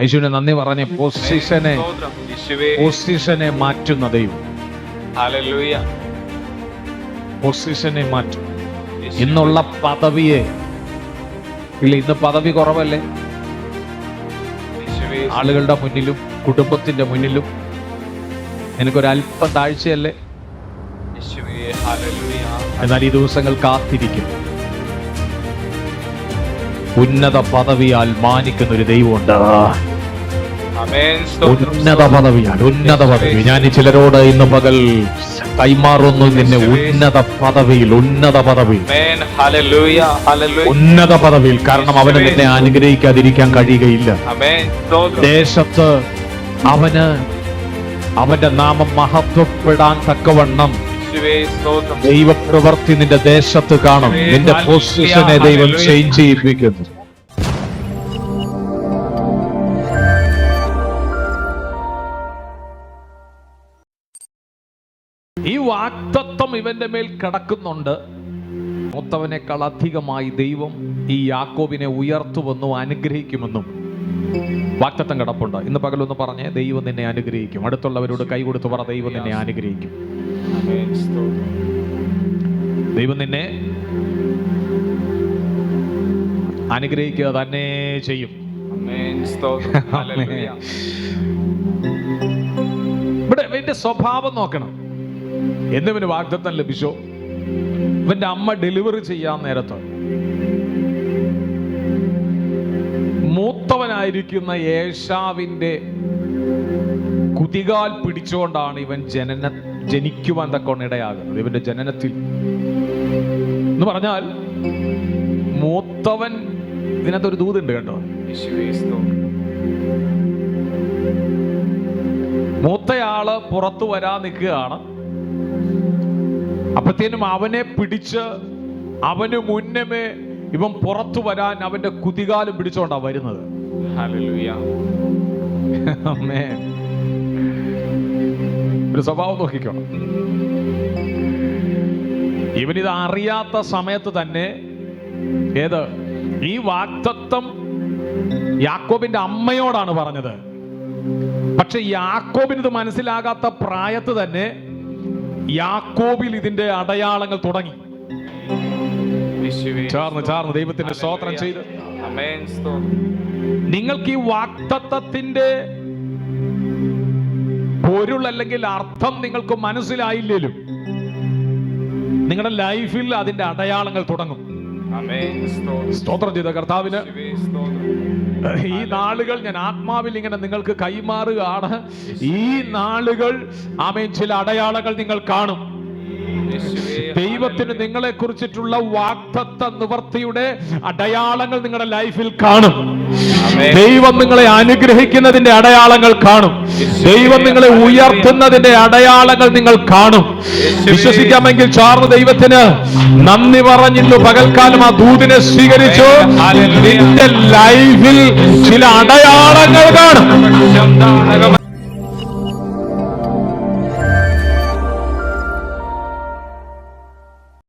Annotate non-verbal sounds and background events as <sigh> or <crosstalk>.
യേശുവിനെ നന്ദി പറഞ്ഞ പൊസിഷനെ പൊസിഷനെ മാറ്റുന്ന ദൈവം. പൊസിഷനെ മാറ്റും. ഇന്നുള്ള പദവിയെ. ഇല്ല ഇന്ന് പദവി കുറവല്ലേ? ആളുകളുടെ മുന്നിലും കുടുംബത്തിന്റെ മുന്നിലും. എനിക്കൊരല്പം താഴ്ചയല്ലേ? എന്നാൽ ഈ ദിവസങ്ങൾ കാത്തിരിക്കും. ഉന്നത പദവിയാൽ മാനിക്കുന്ന ഒരു ദൈവമുണ്ട് ഉന്നത പദവിയാൽ ഉന്നത പദവി. ഞാൻ ഈ ചിലരോട് ഇന്ന് പകൽ കൈമാറുന്നു നിന്നെ ഉന്നത പദവിയിൽ ഉന്നത പദവി ഉന്നത പദവിയിൽ. കാരണം അവന് നിന്നെ അനുഗ്രഹിക്കാതിരിക്കാൻ കഴിയുകയില്ല. ദേശത്ത് അവന് അവന്റെ നാമം മഹത്വപ്പെടാൻ തക്കവണ്ണം ദൈവപ്രവർത്തി നിന്റെ ദേശത്ത് കാണും. നിന്റെ പൊസിഷനെ ദൈവം ചേഞ്ച് ചെയ്യിപ്പിക്കുന്നു. ഈ വാക്തത്വം ഇവന്റെ മേൽ കിടക്കുന്നുണ്ട്. മൂത്തവനേക്കാൾ അധികമായി ദൈവം ഈ യാക്കോബിനെ ഉയർത്തുമെന്നും അനുഗ്രഹിക്കുമെന്നും. വാക്തത്വം കിടപ്പുണ്ട്. ഇന്ന് പകലൊന്ന് പറഞ്ഞേ ദൈവം നിന്നെ അനുഗ്രഹിക്കും. അടുത്തുള്ളവരോട് കൈ കൊടുത്ത് പറ ദൈവം നിന്നെ അനുഗ്രഹിക്കും. ദൈവം നിന്നെ അനുഗ്രഹിക്കുക തന്നെ ചെയ്യും. <laughs> ഇവിടെ ഇവന്റെ സ്വഭാവം നോക്കണം. എന്നിവന് വാഗ്ദത്തം ലഭിച്ചോ? ഇവന്റെ അമ്മ ഡെലിവറി ചെയ്യാൻ നേരത്ത്? മൂത്തവനായിരിക്കുന്ന യേശാവിന്റെ കുതികാൽ പിടിച്ചുകൊണ്ടാണ് ഇവൻ ജനന ജനിക്കുവാൻ തക്കവണ്ണം ഇടയാകുന്നത്. ഇവന്റെ ജനനത്തിൽ. എന്ന് പറഞ്ഞാൽ മൂത്തവൻ ഇതിനകത്ത് ഒരു ദൂതുണ്ട് കേട്ടോ. മൂത്തയാൾ പുറത്തു വരാൻ നിൽക്കുകയാണ്. അപ്പത്തേനും അവനെ പിടിച്ച് അവന് മുന്നമേ ഇവൻ പുറത്തു വരാൻ അവന്റെ കുതികാലും പിടിച്ചുകൊണ്ടാണ് വരുന്നത്. ഹല്ലേലൂയ അമ്മേ <laughs> ഒരു സ്വഭാവം നോക്കിക്കോ. ഇവനിത് അറിയാത്ത സമയത്ത് തന്നെ ഏത്? ഈ വാക്തത്വം യാക്കോബിന്റെ അമ്മയോടാണ് പറഞ്ഞത്. പക്ഷെ യാക്കോബിന് ഇത് മനസ്സിലാകാത്ത പ്രായത്ത് തന്നെ യാക്കോബിൽ ഇതിന്റെ അടയാളങ്ങൾ തുടങ്ങി. ചേർന്ന് ചേർന്ന് ദൈവത്തിന്റെ സ്തോത്രം ചെയ്ത്. നിങ്ങൾക്ക് ഈ വാക്തത്വത്തിന്റെ പൊരുൾ അല്ലെങ്കിൽ അർത്ഥം നിങ്ങൾക്ക് മനസ്സിലായില്ലേലും നിങ്ങളുടെ ലൈഫിൽ അതിന്റെ അടയാളങ്ങൾ തുടങ്ങും. സ്തോത്രം ചെയ്ത കർത്താവിന്. ഈ നാളുകൾ ഞാൻ ആത്മാവിൽ ഇങ്ങനെ നിങ്ങൾക്ക് കൈമാറുകയാണ്. ഈ നാളുകൾ ആമേ ചില അടയാളങ്ങൾ നിങ്ങൾ കാണും. ദൈവത്തിന് നിങ്ങളെ കുറിച്ചിട്ടുള്ള വാക്തത്വ നിവർത്തിയുടെ അടയാളങ്ങൾ നിങ്ങളുടെ ലൈഫിൽ കാണും. ദൈവം നിങ്ങളെ അനുഗ്രഹിക്കുന്നതിന്റെ അടയാളങ്ങൾ കാണും. ദൈവം നിങ്ങളെ ഉയർത്തുന്നതിന്റെ അടയാളങ്ങൾ നിങ്ങൾ കാണും. വിശ്വസിക്കാമെങ്കിൽ ചാർന്ന് ദൈവത്തിന് നന്ദി പറഞ്ഞിട്ടു പകൽക്കാലം ആ ദൂതിനെ സ്വീകരിച്ചു. നിന്റെ ലൈഫിൽ ചില അടയാളങ്ങൾ കാണും.